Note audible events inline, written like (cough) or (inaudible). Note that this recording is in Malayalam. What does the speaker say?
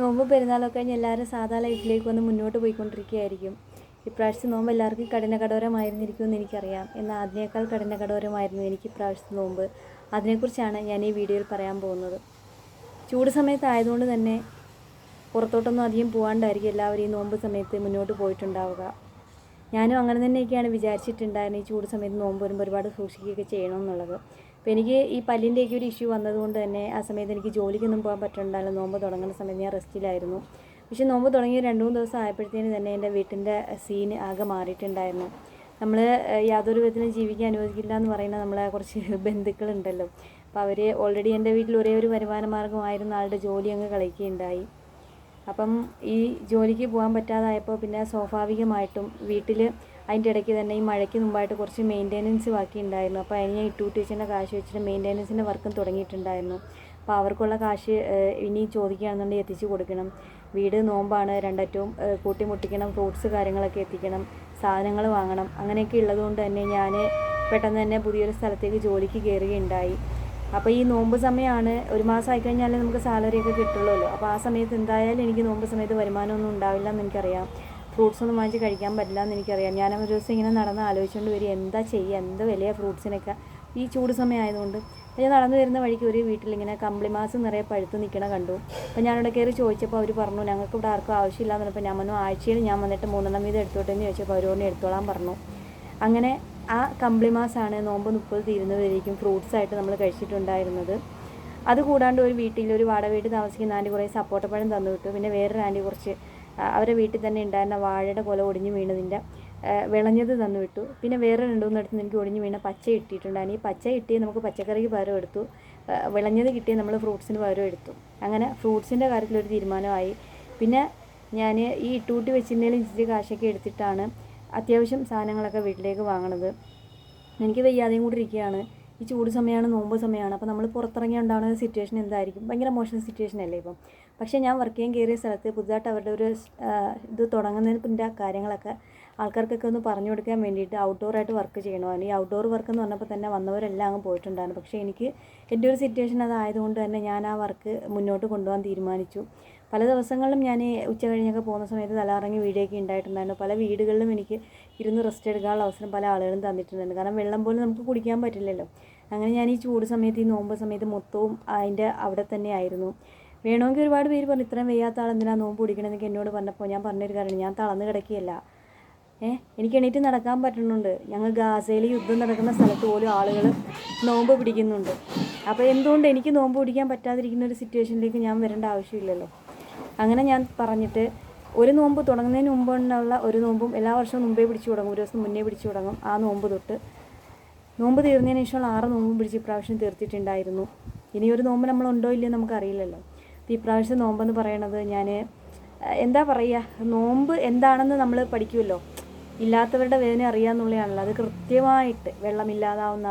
നോമ്പ് പെരുന്നാളൊക്കെ കഴിഞ്ഞ് എല്ലാവരും സാധാ ലൈഫിലേക്ക് വന്ന് മുന്നോട്ട് പോയിക്കൊണ്ടിരിക്കുകയായിരിക്കും. ഇപ്രാവശ്യത്തെ നോമ്പ് എല്ലാവർക്കും കഠിന കഠോരമായിരുന്നിരിക്കുമെന്ന് എനിക്കറിയാം. എന്നാൽ അതിനേക്കാൾ കഠിന കടോരമായിരുന്നു എനിക്ക് ഇപ്രാവശ്യത്തെ നോമ്പ്. അതിനെക്കുറിച്ചാണ് ഞാൻ ഈ വീഡിയോയിൽ പറയാൻ പോകുന്നത്. ചൂട് സമയത്തായതുകൊണ്ട് തന്നെ പുറത്തോട്ടൊന്നും അധികം പോകാണ്ടായിരിക്കും എല്ലാവരും ഈ നോമ്പ് സമയത്ത് മുന്നോട്ട് പോയിട്ടുണ്ടാവുക. ഞാനും അങ്ങനെ തന്നെയൊക്കെയാണ് വിചാരിച്ചിട്ടുണ്ടായിരുന്നത് ഈ ചൂട് സമയത്ത് നോമ്പ് വരുമ്പോൾ ഒരുപാട് സൂക്ഷിക്കുകയൊക്കെ ചെയ്യണം എന്നുള്ളത്. അപ്പോൾ എനിക്ക് ഈ പല്ലിന്റെയൊക്കെ ഒരു ഇഷ്യൂ വന്നതുകൊണ്ട് തന്നെ ആ സമയത്ത് എനിക്ക് ജോലിക്കൊന്നും പോകാൻ പറ്റുന്നുണ്ടായിരുന്നു നോമ്പ് തുടങ്ങുന്ന സമയത്ത് ഞാൻ റെസ്റ്റിലായിരുന്നു പക്ഷേ നോമ്പ് തുടങ്ങി രണ്ട് മൂന്ന് ദിവസം ആയപ്പോഴത്തേന് തന്നെ എന്റെ വീട്ടിന്റെ സീൻ ആകെ മാറിയിട്ടുണ്ടായിരുന്നു. നമ്മൾ യാതൊരു വിധത്തിലും ജീവിക്കാൻ അനുവദിക്കില്ല എന്ന് പറയുന്ന നമ്മളെ കുറച്ച് (laughs) ബന്ധുക്കളുണ്ടല്ലോ. അപ്പോൾ അവർ ഓൾറെഡി എന്റെ വീട്ടിൽ ഒരേ ഒരു വരുമാന മാർഗമായിരുന്ന ആളുടെ ജോലി അങ്ങ് കളിക്കുകയുണ്ടായി. അപ്പം ഈ ജോലിക്ക് പോകാൻ പറ്റാതായപ്പോൾ പിന്നെ സ്വാഭാവികമായിട്ടും വീട്ടിൽ അതിന്റെ ഇടയ്ക്ക് തന്നെ ഈ മഴയ്ക്ക് മുമ്പായിട്ട് കുറച്ച് മെയിന്റെനൻസ് ബാക്കി ഉണ്ടായിരുന്നു. അപ്പോൾ അതിന് ഞാൻ ഇട്ടൂട്ടി ടീച്ചറിന്റെ കാശ് വെച്ചിട്ട് മെയിന്റെനൻസിന്റെ വർക്കും തുടങ്ങിയിട്ടുണ്ടായിരുന്നു. അപ്പോൾ അവർക്കുള്ള കാശ് ഇനി ചോദിക്കുകയാണെന്നുണ്ടെങ്കിൽ എത്തിച്ചു കൊടുക്കണം. വീട് നോമ്പാണ് രണ്ടറ്റവും കൂട്ടിമുട്ടിക്കണം ഫ്രൂട്ട്സ് കാര്യങ്ങളൊക്കെ എത്തിക്കണം സാധനങ്ങൾ വാങ്ങണം. അങ്ങനെയൊക്കെ ഉള്ളതുകൊണ്ട് തന്നെ ഞാൻ പെട്ടെന്ന് തന്നെ പുതിയൊരു സ്ഥലത്തേക്ക് ജോലിക്ക് കയറുകയുണ്ടായി. അപ്പോൾ ഈ നോമ്പ് സമയമാണ് ഒരു മാസം ആയിക്കഴിഞ്ഞാലേ നമുക്ക് സാലറിയൊക്കെ കിട്ടുള്ളൂ അപ്പോൾ ആ സമയത്ത് എന്തായാലും എനിക്ക് നോമ്പ് സമയത്ത് വരുമാനമൊന്നും ഉണ്ടാവില്ല എന്ന് എനിക്കറിയാം. ഫ്രൂട്ട്സ് ഒന്നും വാങ്ങിച്ച് കഴിക്കാൻ പറ്റില്ല എന്ന് എനിക്കറിയാം. ഞാൻ ഒരു ദിവസം ഇങ്ങനെ നടന്ന് ആലോചിച്ചുകൊണ്ട് വരിക എന്താ ചെയ്യുക? എന്താ വിലയാണ് ഫ്രൂട്ട്സിനൊക്കെ? ഈ ചൂട് സമയമായതുകൊണ്ട്. ഞാൻ നടന്നു വരുന്ന വഴിക്ക് ഒരു വീട്ടിലിങ്ങനെ കമ്പിളിമാസ് നിറയെ പഴുത്ത് നിൽക്കണ കണ്ടു. അപ്പോൾ ഞാനിവിടെ കയറി ചോദിച്ചപ്പോൾ അവർ പറഞ്ഞു ഞങ്ങൾക്ക് ഇവിടെ ആർക്കും ആവശ്യമില്ല എന്ന് പറഞ്ഞപ്പോൾ ഞാൻ പറഞ്ഞു ആഴ്ചയിൽ ഞാൻ വന്നിട്ട് മൂന്നെണ്ണം വീതം എടുത്തോട്ടെ എന്ന് ചോദിച്ചപ്പോൾ അവരോട് എടുത്തോളാൻ പറഞ്ഞു. അങ്ങനെ ആ കമ്പിളി കമ്പിളിമാസാണ് നോമ്പ് മുപ്പത് തീരുന്നവരേക്കും ഫ്രൂട്ട്സ് ആയിട്ട് നമ്മൾ കഴിച്ചിട്ടുണ്ടായിരുന്നത് അതുകൂടാണ്ട് ഒരു വീട്ടിൽ ഒരു വാടക വീട്ടിൽ താമസിക്കുന്ന ആന്റി കുറേ സപ്പോട്ടപ്പഴം തന്നു വിട്ടു. പിന്നെ വേറൊരു ആന്റി കുറച്ച് ആ, അവരുടെ വീട്ടിൽ തന്നെ ഉണ്ടായിരുന്ന വാഴയുടെ കൊല ഒടിഞ്ഞു വീണതിന്റെ വിളഞ്ഞത് തന്നു വിട്ടു പിന്നെ വേറെ രണ്ട് മൂന്നിടത്ത് എനിക്ക് ഒടിഞ്ഞു വീണ പച്ച ഇട്ടിട്ടുണ്ടായിരുന്നു ഈ പച്ച ഇട്ടി നമുക്ക് പച്ചക്കറിക്ക് പകരം എടുത്തു. വിളഞ്ഞത് കിട്ടിയ നമ്മൾ ഫ്രൂട്ട്സിന് പകരം എടുത്തു. അങ്ങനെ ഫ്രൂട്ട്സിന്റെ കാര്യത്തിലൊരു തീരുമാനമായി. പിന്നെ ഞാൻ ഈ ഇട്ടൂട്ടി വെച്ചിരുന്നതിലും ഇച്ചിരി കാശൊക്കെ എടുത്തിട്ടാണ് അത്യാവശ്യം സാധനങ്ങളൊക്കെ വീട്ടിലേക്ക് വാങ്ങണത്. എനിക്ക് വയ്യാതെയും കൂടി ഇരിക്കുകയാണ്. ഈ ചൂട് സമയമാണ് നോമ്പ് സമയമാണ്. അപ്പോൾ നമ്മൾ പുറത്തിറങ്ങി ഉണ്ടാകുന്ന സിറ്റുവേഷൻ എന്തായിരിക്കും? ഭയങ്കര മോശം സിറ്റുവേഷൻ അല്ലേ ഇപ്പം? പക്ഷേ ഞാൻ വർക്ക് ചെയ്യാൻ കയറിയ സ്ഥലത്ത് പുതുതായിട്ട് അവരുടെ ഒരു ഇത് തുടങ്ങുന്നതിന്റെ കാര്യങ്ങളൊക്കെ ആൾക്കാർക്കൊക്കെ ഒന്ന് പറഞ്ഞു കൊടുക്കാൻ വേണ്ടിയിട്ട് ഔട്ട്ഡോർ ആയിട്ട് വർക്ക് ചെയ്യണമായിരുന്നു ഈ ഔട്ട്ഡോർ വർക്ക് എന്ന് പറഞ്ഞപ്പോൾ തന്നെ വന്നവരെല്ലാം അങ്ങ് പോയിട്ടുണ്ടായിരുന്നു. പക്ഷേ എനിക്ക് എന്റെ ഒരു സിറ്റുവേഷൻ അതായതുകൊണ്ട് തന്നെ ഞാൻ ആ വർക്ക് മുന്നോട്ട് കൊണ്ടുപോകാൻ തീരുമാനിച്ചു. പല ദിവസങ്ങളിലും ഞാൻ ഉച്ച കഴിഞ്ഞൊക്കെ പോകുന്ന സമയത്ത് തലകറങ്ങി വീഡിയോയൊക്കെ ഉണ്ടായിട്ടുണ്ടായിരുന്നു. പല വീടുകളിലും എനിക്ക് ഇരുന്ന് റെസ്റ്റ് എടുക്കാനുള്ള അവസരം പല ആളുകളും തന്നിട്ടുണ്ടായിരുന്നു. കാരണം വെള്ളം പോലും നമുക്ക് കുടിക്കാൻ പറ്റില്ലല്ലോ. അങ്ങനെ ഞാൻ ഈ ചൂട് സമയത്ത് ഈ നോമ്പ് സമയത്ത് മൊത്തവും അതിന്റെ അവിടെ തന്നെ ആയിരുന്നു. വേണമെങ്കിൽ ഒരുപാട് പേര് പറഞ്ഞു ഇത്രയും വയ്യാത്ത ആൾ എന്തിനാ നോമ്പ് കുടിക്കണമെന്നൊക്കെ എന്നോട് പറഞ്ഞപ്പോൾ ഞാൻ പറഞ്ഞൊരു കാര്യമാണ് ഞാൻ തളർന്ന് കിടക്കുകയല്ല. ഏ എനിക്ക് എണീറ്റ് നടക്കാൻ പറ്റുന്നുണ്ട് ഞങ്ങൾ ഗാസയിൽ യുദ്ധം നടക്കുന്ന സ്ഥലത്ത് പോലും ആളുകൾ നോമ്പ് പിടിക്കുന്നുണ്ട്. അപ്പോൾ എന്തുകൊണ്ട് എനിക്ക് നോമ്പ് പിടിക്കാൻ പറ്റാതിരിക്കുന്ന ഒരു സിറ്റുവേഷനിലേക്ക് ഞാൻ വരേണ്ട ആവശ്യമില്ലല്ലോ? അങ്ങനെ ഞാൻ പറഞ്ഞിട്ട് ഒരു നോമ്പ് തുടങ്ങുന്നതിന് മുമ്പുള്ള ഒരു നോമ്പും എല്ലാ വർഷവും മുമ്പേ പിടിച്ചു തുടങ്ങും. ഒരു ദിവസം മുന്നേ പിടിച്ചു തുടങ്ങും ആ നോമ്പ് തൊട്ട്. നോമ്പ് തീർന്നതിന് ശേഷമുള്ള ആറ് നോമ്പും പിടിച്ച് ഇപ്രാവശ്യം തീർത്തിട്ടുണ്ടായിരുന്നു. ഇനി ഒരു നോമ്പ് നമ്മളുണ്ടോ ഇല്ലയോ നമുക്കറിയില്ലല്ലോ അപ്പോൾ ഇപ്രാവശ്യം നോമ്പെന്ന് പറയണത് ഞാൻ എന്താ പറയുക നോമ്പ് എന്താണെന്ന് നമ്മൾ പഠിക്കുമല്ലോ. ഇല്ലാത്തവരുടെ വേദന അറിയാമെന്നുള്ളതാണല്ലോ അത് കൃത്യമായിട്ട് വെള്ളമില്ലാതാവുന്ന